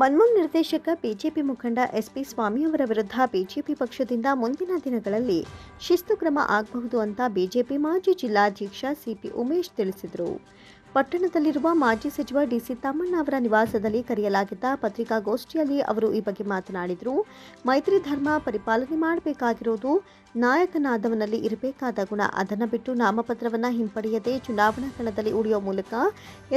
ಮನ್ಮೂಲ್ ನಿರ್ದೇಶಕ ಬಿಜೆಪಿ ಮುಖಂಡ ಎಸ್ಪಿ ಸ್ವಾಮಿ ಅವರ ವಿರುದ್ಧ ಬಿಜೆಪಿ ಪಕ್ಷದಿಂದ ಮುಂದಿನ ದಿನಗಳಲ್ಲಿ ಶಿಸ್ತು ಕ್ರಮ ಆಗಬಹುದು ಅಂತ ಬಿಜೆಪಿ ಮಾಜಿ ಜಿಲ್ಲಾಧ್ಯಕ್ಷ ಸಿಪಿ ಉಮೇಶ್ ತಿಳಿಸಿದರು. ಪಟ್ಟಣದಲ್ಲಿರುವ ಮಾಜಿ ಸಚಿವ ಡಿಸಿ ತಮ್ಮಣ್ಣ ಅವರ ನಿವಾಸದಲ್ಲಿ ಕರೆಯಲಾಗಿದ್ದ ಪತ್ರಿಕಾಗೋಷ್ಠಿಯಲ್ಲಿ ಅವರು ಈ ಬಗ್ಗೆ ಮಾತನಾಡಿದರು. ಮೈತ್ರಿ ಧರ್ಮ ಪರಿಪಾಲನೆ ಮಾಡಬೇಕಾಗಿರೋದು ನಾಯಕನಾದವನಲ್ಲಿ ಇರಬೇಕಾದ ಗುಣ. ಅದನ್ನು ಬಿಟ್ಟು ನಾಮಪತ್ರವನ್ನು ಹಿಂಪಡೆಯದೆ ಚುನಾವಣಾ ಕಣದಲ್ಲಿ ಉಳಿಯೋ ಮೂಲಕ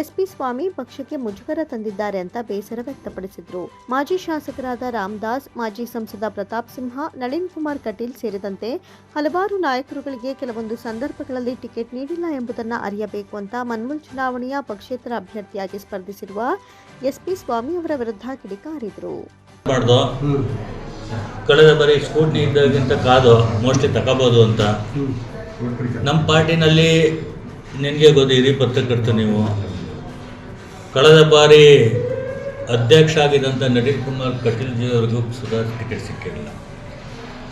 ಎಸ್ಪಿ ಸ್ವಾಮಿ ಪಕ್ಷಕ್ಕೆ ಮುಜುಗರ ತಂದಿದ್ದಾರೆ ಅಂತ ಬೇಸರ ವ್ಯಕ್ತಪಡಿಸಿದರು. ಮಾಜಿ ಶಾಸಕರಾದ ರಾಮದಾಸ್, ಮಾಜಿ ಸಂಸದ ಪ್ರತಾಪ್ ಸಿಂಹ, ನಳಿನ್ ಕುಮಾರ್ ಕಟೀಲ್ ಸೇರಿದಂತೆ ಹಲವಾರು ನಾಯಕರುಗಳಿಗೆ ಕೆಲವೊಂದು ಸಂದರ್ಭಗಳಲ್ಲಿ ಟಿಕೆಟ್ ನೀಡಿಲ್ಲ ಎಂಬುದನ್ನು ಅರಿಯಬೇಕು ಅಂತ ಮನ್ಮೂಲ್ ಚುನಾವಣೆಯ ಪಕ್ಷೇತರ ಅಭ್ಯರ್ಥಿಯಾಗಿ ಸ್ಪರ್ಧಿಸಿರುವ ಎಸ್ಪಿ ಸ್ವಾಮಿ ಅವರ ವಿರುದ್ಧ ಕಿಡಿಕಾರಿದರು. ಕಳೆದ ಬಾರಿ ಸ್ಕೂಟ್ನಿ ಇದ್ದಾಗಿಂತ ಕಾದು? ಮೋಸ್ಟ್ಲಿ ತಗೋಬೋದು ಅಂತ. ನಮ್ಮ ಪಾರ್ಟಿನಲ್ಲಿ ನಿನಗೆ ಗೊತ್ತಿರಿ ಪತ್ರಕರ್ತ ನೀವು. ಕಳೆದ ಬಾರಿ ಅಧ್ಯಕ್ಷ ಆಗಿದ್ದಂಥ ನಳಿನ್ ಕುಮಾರ್ ಕಟೀಲ್ ಜಿ ಅವ್ರಿಗೂ ಸುಧಾ ಟಿಕೆಟ್ ಸಿಕ್ಕಿರಲಿಲ್ಲ.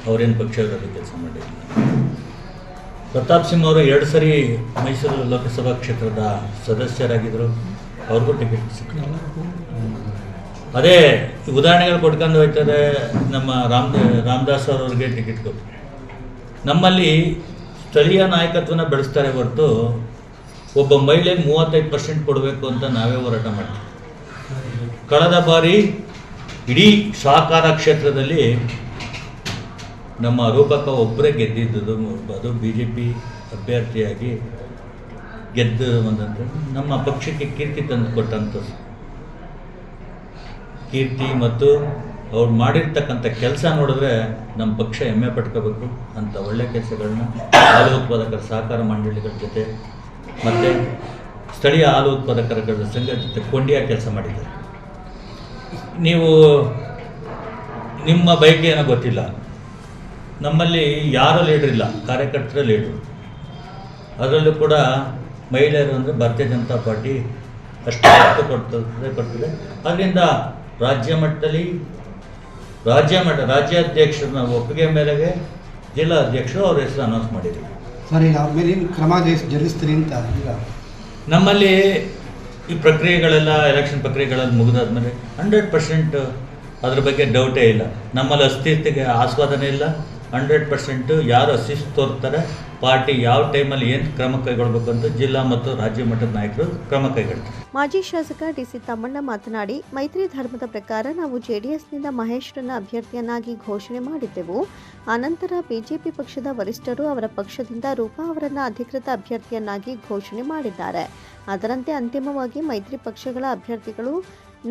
ಅವರೇನು ಪಕ್ಷದಲ್ಲಿ ಕೆಲಸ ಮಾಡಿರಲಿಲ್ಲ. ಪ್ರತಾಪ್ ಸಿಂಹ ಅವರು ಎರಡು ಸರಿ ಮೈಸೂರು ಲೋಕಸಭಾ ಕ್ಷೇತ್ರದ ಸದಸ್ಯರಾಗಿದ್ದರು ಅವ್ರಿಗೂ ಟಿಕೆಟ್ ಸಿಕ್ಕಲಿಲ್ಲ ಅದೇ ಉದಾಹರಣೆಗಳು ಕೊಟ್ಕೊಂಡು ಹೋಗ್ತಾರೆ ನಮ್ಮ ರಾಮ್, ರಾಮದಾಸ್ ಅವರವ್ರಿಗೆ ಟಿಕೆಟ್ ಕೊಟ್ಟು ನಮ್ಮಲ್ಲಿ ಸ್ಥಳೀಯ ನಾಯಕತ್ವನ ಬೆಳೆಸ್ತಾರೆ ಹೊರತು ಒಬ್ಬ ಮಹಿಳೆಗೆ ಮೂವತ್ತೈದು ಪರ್ಸೆಂಟ್ ಕೊಡಬೇಕು ಅಂತ ನಾವೇ ಹೋರಾಟ ಮಾಡ್ತೀವಿ. ಕಳೆದ ಬಾರಿ ಇಡೀ ಸಹಕಾರ ಕ್ಷೇತ್ರದಲ್ಲಿ ನಮ್ಮ ರೂಪಕ ಒಬ್ಬರೇ ಗೆದ್ದಿದ್ದುದು ಅದು ಬಿ ಜೆ ಪಿ ಅಭ್ಯರ್ಥಿಯಾಗಿ ಗೆದ್ದು ಬಂದಂಥ ನಮ್ಮ ಪಕ್ಷಕ್ಕೆ ಕೀರ್ತಿ ತಂದು ಕೊಟ್ಟಂಥದ್ದು ಕೀರ್ತಿ ಮತ್ತು ಅವ್ರು ಮಾಡಿರ್ತಕ್ಕಂಥ ಕೆಲಸ ನೋಡಿದ್ರೆ ನಮ್ಮ ಪಕ್ಷ ಹೆಮ್ಮೆ ಪಟ್ಕೋಬೇಕು ಅಂತ ಒಳ್ಳೆ ಕೆಲಸಗಳನ್ನ ಹಾಲು ಉತ್ಪಾದಕರ ಸಹಕಾರ ಮಂಡಳಿಗಳ ಜೊತೆ ಮತ್ತು ಸ್ಥಳೀಯ ಹಾಲು ಉತ್ಪಾದಕರ ಸಂಘದ ಜೊತೆ ಕೊಂಡಿಯ ಕೆಲಸ ಮಾಡಿದ್ದಾರೆ. ನೀವು ನಿಮ್ಮ ಬೈಕ್ ಏನೋ ಗೊತ್ತಿಲ್ಲ. ನಮ್ಮಲ್ಲಿ ಯಾರೂ ಲೀಡ್ರ್ ಇಲ್ಲ ಕಾರ್ಯಕರ್ತರ ಲೀಡ್ರು ಅದರಲ್ಲೂ ಕೂಡ ಮಹಿಳೆಯರು ಅಂದರೆ ಭಾರತೀಯ ಜನತಾ ಪಾರ್ಟಿ ಅಷ್ಟು ಒತ್ತು ಕೊಡ್ತದೆ ಕೊಡ್ತದೆ. ಅದರಿಂದ ರಾಜ್ಯ ಮಟ್ಟದಲ್ಲಿ ರಾಜ್ಯ ಮಟ್ಟ ರಾಜ್ಯಾಧ್ಯಕ್ಷರನ್ನ ಒಪ್ಪಿಗೆ ಮೇರೆಗೆ ಜಿಲ್ಲಾ ಅಧ್ಯಕ್ಷರು ಅವ್ರ ಹೆಸರು ಅನೌನ್ಸ್ ಮಾಡಿದ್ರು ಸರ್ ಈಗ ಅವ್ರ ಮೇಲೆ ಏನು ಕ್ರಮ ಜರಿಸ್ತೀನಿ ಜರುಗಿಸ್ತೀರಿ ಅಂತ ಈಗ? ನಮ್ಮಲ್ಲಿ ಈ ಪ್ರಕ್ರಿಯೆಗಳೆಲ್ಲ ಎಲೆಕ್ಷನ್ ಪ್ರಕ್ರಿಯೆಗಳೆಲ್ಲ ಮುಗಿದಾದ್ಮೇಲೆ ಹಂಡ್ರೆಡ್ ಪರ್ಸೆಂಟ್ ಅದ್ರ ಬಗ್ಗೆ ಡೌಟೇ ಇಲ್ಲ. ನಮ್ಮಲ್ಲಿ ಅಸ್ಥಿರತೆಗೆ ಆಸ್ವಾದನೆ ಇಲ್ಲ. ಹಂಡ್ರೆಡ್ ಪರ್ಸೆಂಟು ಯಾರು ಅಸಿಸ್ಟ್ ತೋರ್ತಾರೆ, ಪಾರ್ಟಿ ಯಾವ ಟೈಮಲ್ಲಿ ಏನು ಕ್ರಮ ಕೈಗೊಳ್ಬೇಕು ಅಂತ ಜಿಲ್ಲಾ ಮತ್ತು ರಾಜ್ಯ ಮಟ್ಟದ ನಾಯಕರು ಕ್ರಮ ಕೈಗೊಳ್ತಾರೆ. ಮಾಜಿ ಶಾಸಕ ಡಿಸಿ ತಮ್ಮಣ್ಣ ಮಾತನಾಡಿ, ಮೈತ್ರಿ ಧರ್ಮದ ಪ್ರಕಾರ ನಾವು ಜೆಡಿಎಸ್ನಿಂದ ಮಹೇಶ್ರನ್ನ ಅಭ್ಯರ್ಥಿಯನ್ನಾಗಿ ಘೋಷಣೆ ಮಾಡಿದ್ದೆವು. ಆನಂತರ ಬಿಜೆಪಿ ಪಕ್ಷದ ವರಿಷ್ಠರು ಅವರ ಪಕ್ಷದಿಂದ ರೂಪಾ ಅವರನ್ನ ಅಧಿಕೃತ ಅಭ್ಯರ್ಥಿಯನ್ನಾಗಿ ಘೋಷಣೆ ಮಾಡಿದ್ದಾರೆ. ಅದರಂತೆ ಅಂತಿಮವಾಗಿ ಮೈತ್ರಿ ಪಕ್ಷಗಳ ಅಭ್ಯರ್ಥಿಗಳು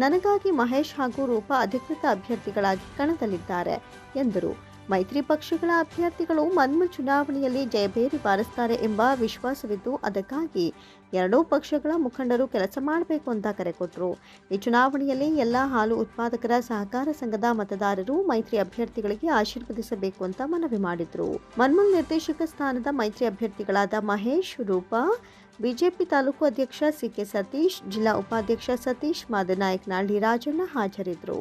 ನನಗಾಗಿ ಮಹೇಶ್ ಹಾಗೂ ರೂಪಾ ಅಧಿಕೃತ ಅಭ್ಯರ್ಥಿಗಳಾಗಿ ಕಣದಲ್ಲಿದ್ದಾರೆ, ಎಂದರು. ಮೈತ್ರಿ ಪಕ್ಷಗಳ ಅಭ್ಯರ್ಥಿಗಳು ಮನ್ಮು ಚುನಾವಣೆಯಲ್ಲಿ ಜಯಭೇರಿ ಬಾರಿಸ್ತಾರೆ ಎಂಬ ವಿಶ್ವಾಸವಿದ್ದು ಅದಕ್ಕಾಗಿ ಎರಡೂ ಪಕ್ಷಗಳ ಮುಖಂಡರು ಕೆಲಸ ಮಾಡಬೇಕು ಅಂತ ಕರೆ ಕೊಟ್ಟರು ಈ ಚುನಾವಣೆಯಲ್ಲಿ ಎಲ್ಲ ಹಾಲು ಉತ್ಪಾದಕರ ಸಹಕಾರ ಸಂಘದ ಮತದಾರರು ಮೈತ್ರಿ ಅಭ್ಯರ್ಥಿಗಳಿಗೆ ಆಶೀರ್ವದಿಸಬೇಕು ಅಂತ ಮನವಿ ಮಾಡಿದ್ರು. ಮನ್ಮುಲ್ ನಿರ್ದೇಶಕ ಸ್ಥಾನದ ಮೈತ್ರಿ ಅಭ್ಯರ್ಥಿಗಳಾದ ಮಹೇಶ್ ರೂಪಾ, ಬಿಜೆಪಿ ತಾಲೂಕು ಅಧ್ಯಕ್ಷ ಸಿಕೆ ಸತೀಶ್, ಜಿಲ್ಲಾ ಉಪಾಧ್ಯಕ್ಷ ಸತೀಶ್ ಮಾದನಾಯಕ್ ನಾಳ್ಳಿ ರಾಜಣ್ಣ ಹಾಜರಿದ್ದರು.